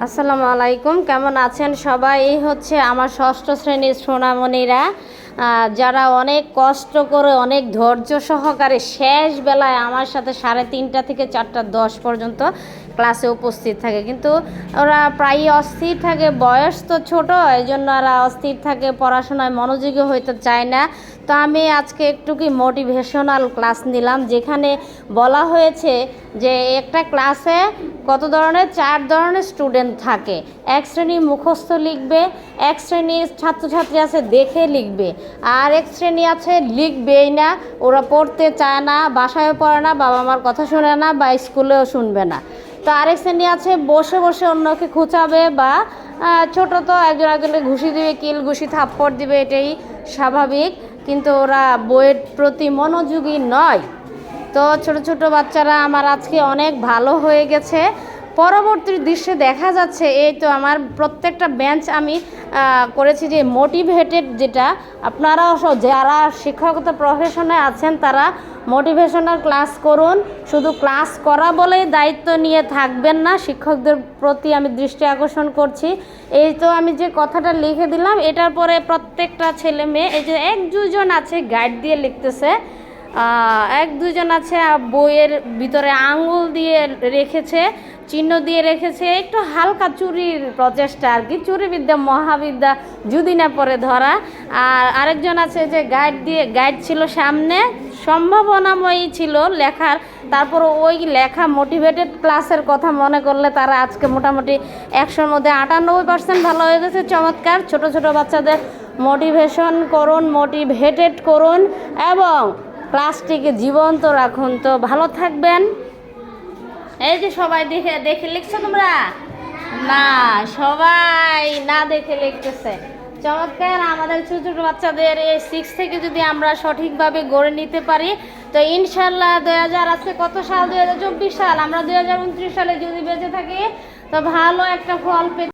আসসালামু আলাইকুম, কেমন আছেন সবাই? এই হচ্ছে আমার ষষ্ঠ শ্রেণির সোনামণিরা। যারা অনেক কষ্ট করে, অনেক ধৈর্য সহকারে শেষ বেলায় আমার সাথে সাড়ে তিনটা থেকে চারটা দশ পর্যন্ত ক্লাসে উপস্থিত থাকে। কিন্তু ওরা প্রায়ই অস্থির থাকে, বয়স তো ছোট এই জন্য ওরা অস্থির থাকে, পড়াশোনায় মনোযোগী হইতে চায় না। তো আমি আজকে একটু কি মোটিভেশনাল ক্লাস নিলাম, যেখানে বলা হয়েছে যে একটা ক্লাসে কত ধরনের? চার ধরনের স্টুডেন্ট থাকে। এক শ্রেণি মুখস্থ লিখবে, এক শ্রেণির ছাত্রছাত্রী আছে দেখে লিখবে, আর এক শ্রেণি আছে লিখবেই না। ওরা পড়তে চায় না, বাসায়ও পড়ে না বাবা মার কথা শুনে না, বা স্কুলেও শুনবে না। তো আরেক শ্রেণি আছে, বসে বসে অন্যকে খুঁচাবে বা ছোট তো একজন একজনকে ঘুষি দিবে, কিল, ঘুষি, থাপ্পড় দিবে, এটাই স্বাভাবিক। কিন্তু ওরা বইয়ের প্রতি মনোযোগী নয়। তো ছোট ছোট বাচ্চারা আমার আজকে অনেক ভালো হয়ে গেছে। পরবর্তী দৃশ্যে দেখা যাচ্ছে, এই তো আমার প্রত্যেকটা বেঞ্চ আমি করেছি যে মোটিভেটেড যেটা। আপনারা যারা শিক্ষকতা প্রফেশনে আছেন, তারা মোটিভেশনাল ক্লাস করুন। শুধু ক্লাস করা বলেই দায়িত্ব নিয়ে থাকবেন না, শিক্ষকদের প্রতি আমি দৃষ্টি আকর্ষণ করছি। এই তো আমি যে কথাটা লিখে দিলাম, এটার পরে প্রত্যেকটা ছেলে মেয়ে, এই যে এক দুজন আছে গাইড দিয়ে লিখতেছে। এক দুজন আছে বইয়ের ভিতরে আঙুল দিয়ে রেখেছে, চিহ্ন দিয়ে রেখেছে, একটু হালকা চুরির প্রচেষ্টা আর কি। চুরিবিদ্যা, মহাবিদ্যা, যদি না পরে ধরা। আর আরেকজন আছে যে গাইড দিয়ে গাইড ছিল সামনে, সম্ভাবনাময়ী ছিল লেখার। তারপর ওই লেখা মোটিভেটেড ক্লাসের কথা মনে করলে তারা আজকে মোটামুটি একশোর মধ্যে আটানব্বই পার্সেন্ট ভালো হয়ে গেছে। চমৎকার, ছোট ছোট বাচ্চাদের মোটিভেশন করুন মোটিভেটেড করুন এবং ক্লাসটিকে জীবন্ত রাখুন। তো ভালো থাকবেন। এই যে সবাই দেখে দেখে লিখছো তোমরা? না, সবাই না দেখে লিখতেছে। চমৎকার, আমাদের ছোট ছোট বাচ্চাদের এই সিক্স থেকে যদি আমরা সঠিকভাবে গড়ে নিতে পারি, তো ইনশাল্লাহ দুই হাজার আজকে কত সাল? দুই হাজার চব্বিশ সাল। আমরা দুই হাজার উনত্রিশ সালে যদি বেঁচে থাকি, তো ভালো একটা ফল পেতে